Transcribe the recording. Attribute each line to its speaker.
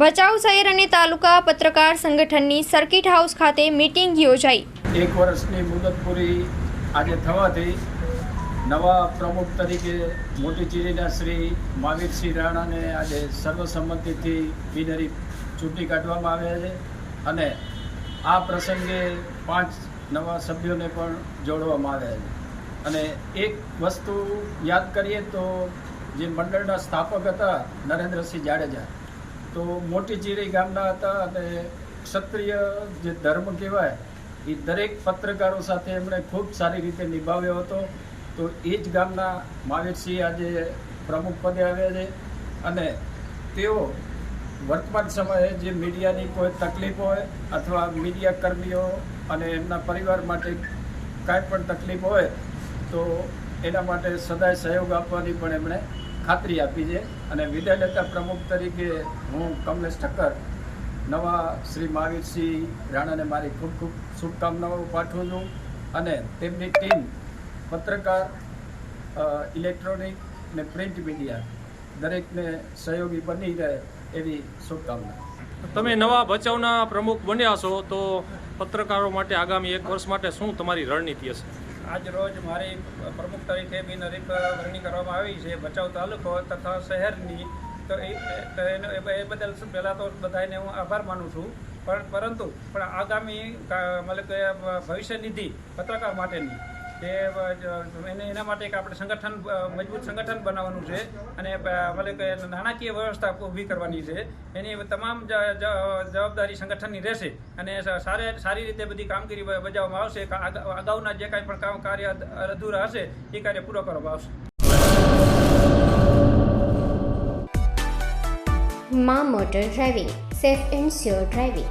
Speaker 1: ભચાઉ શહેર અને તાલુકા પત્રકાર સંગઠનની સર્કિટ હાઉસ ખાતે મીટિંગ યોજાઈ.
Speaker 2: એક વર્ષની મુદત પૂરી આજે થવાથી નવા પ્રમુખ તરીકે મોટી ચીરીના શ્રી મહાવીરસિંહ રાણાને આજે સર્વસંમતિથી બિનરી ચૂંટણી કાઢવામાં આવ્યા છે અને આ પ્રસંગે પાંચ નવા સભ્યોને પણ જોડવામાં આવ્યા છે. અને એક વસ્તુ યાદ કરીએ તો જે મંડળના સ્થાપક હતા નરેન્દ્રસિંહ જાડેજા તો મોટી ચીરી ગામના હતા અને ક્ષત્રિય જે ધર્મ કહેવાય, એ દરેક પત્રકારો સાથે એમણે ખૂબ સારી રીતે નિભાવ્યો હતો. તો એ જ ગામના મહાવીરસિંહ આજે પ્રમુખ પદે આવ્યા છે અને તેઓ વર્તમાન સમયે જે મીડિયાની કોઈ તકલીફ હોય અથવા મીડિયા કર્મીઓ અને એમના પરિવાર માટે કાંઈ પણ તકલીફ હોય તો એના માટે સદાય સહયોગ આપવાની પણ એમણે ખાતરી આપી છે અને વિદાય લેતા પ્રમુખ તરીકે હું કમલેશ ઠક્કર, નવા શ્રી મહાવીરસિંહ રાણાને મારી ખૂબ ખૂબ શુભકામનાઓ પાઠવું છું અને તેમની ટીમ પત્રકાર ઇલેક્ટ્રોનિક ને પ્રિન્ટ મીડિયા દરેકને સહયોગી બની રહે એવી શુભકામના.
Speaker 3: તમે નવા બચાવના પ્રમુખ બન્યા છો તો પત્રકારો માટે આગામી એક વર્ષ માટે શું તમારી રણનીતિ હશે?
Speaker 4: આજ રોજ મારી પ્રમુખ તરીકે બિનહરીફ વરણી કરવામાં આવી છે. ભચાઉ તાલુકો તથા શહેરની તો એ એ બદલ પહેલાં તો બધાને હું આભાર માનું છું. પણ, પરંતુ, પણ આગામી મતલબ કે ભવિષ્ય નિધિ પત્રકાર માટેની તે એને એના માટે એક આપણે સંગઠન મજબૂત સંગઠન બનાવવાનું છે. અને મતલબ કે નાણાકીય વ્યવસ્થા ઊભી કરવાની છે. એની તમામ જવાબદારી સંગઠનની રહેશે. અને સારી સારી રીતે બધી કામગીરી બજાવવામાં આવશે. અગાઉના જે કાંઈ પણ કામ કાર્ય અધૂરા હશે, એ કાર્ય પૂરો કરવામાં આવશે.
Speaker 5: મા motor driving, safe and sure driving.